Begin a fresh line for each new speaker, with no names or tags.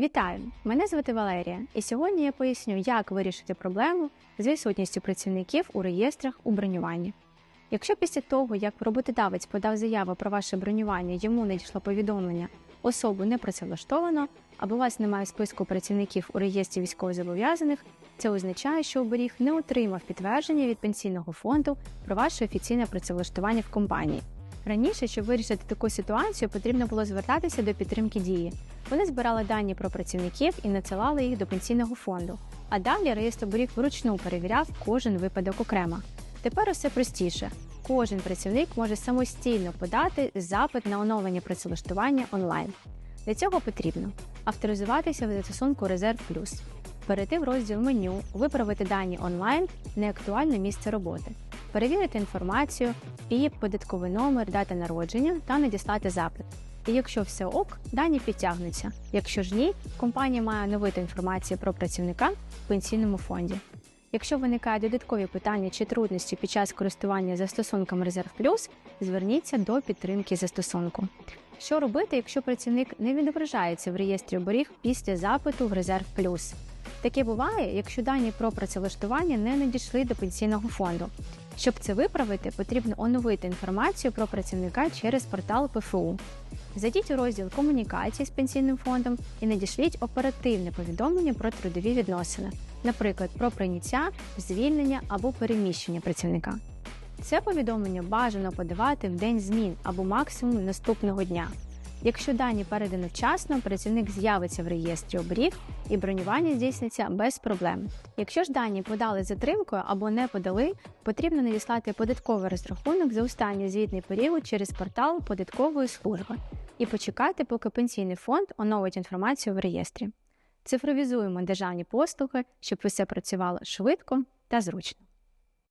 Вітаю! Мене звати Валерія, і сьогодні я поясню, як вирішити проблему з відсутністю працівників у реєстрах у бронюванні. Якщо після того, як роботодавець подав заяву про ваше бронювання, йому не дійшло повідомлення, особу не працевлаштовано, або у вас немає списку працівників у реєстрі військовозобов'язаних, це означає, що оберіг не отримав підтвердження від пенсійного фонду про ваше офіційне працевлаштування в компанії. Раніше, щоб вирішити таку ситуацію, потрібно було звертатися до підтримки дії. Вони збирали дані про працівників і надсилали їх до пенсійного фонду. А далі реєстр оберіг вручну перевіряв кожен випадок окремо. Тепер усе простіше. Кожен працівник може самостійно подати запит на оновлення працевлаштування онлайн. Для цього потрібно авторизуватися в застосунку Резерв Плюс, перейти в розділ меню, виправити дані онлайн, неактуальне місце роботи, перевірити інформацію, ПІП, податковий номер, дата народження та надіслати запит. І якщо все ок, дані підтягнуться. Якщо ж ні, компанія має оновити інформацію про працівника в пенсійному фонді. Якщо виникають додаткові питання чи трудності під час користування застосунком Резерв Плюс, зверніться до підтримки застосунку. Що робити, якщо працівник не відображається в реєстрі оберіг після запиту в Резерв Плюс? Таке буває, якщо дані про працевлаштування не надійшли до пенсійного фонду. Щоб це виправити, потрібно оновити інформацію про працівника через портал ПФУ. Зайдіть у розділ комунікації з пенсійним фондом і надішліть оперативне повідомлення про трудові відносини, наприклад, про прийняття, звільнення або переміщення працівника. Це повідомлення бажано подавати в день змін або максимум наступного дня. Якщо дані передано вчасно, працівник з'явиться в реєстрі оберіг і бронювання здійсниться без проблем. Якщо ж дані подали затримкою або не подали, потрібно надіслати податковий розрахунок за останній звітний період через портал податкової служби і почекати, поки пенсійний фонд оновить інформацію в реєстрі. Цифровізуємо державні послуги, щоб все працювало швидко та зручно.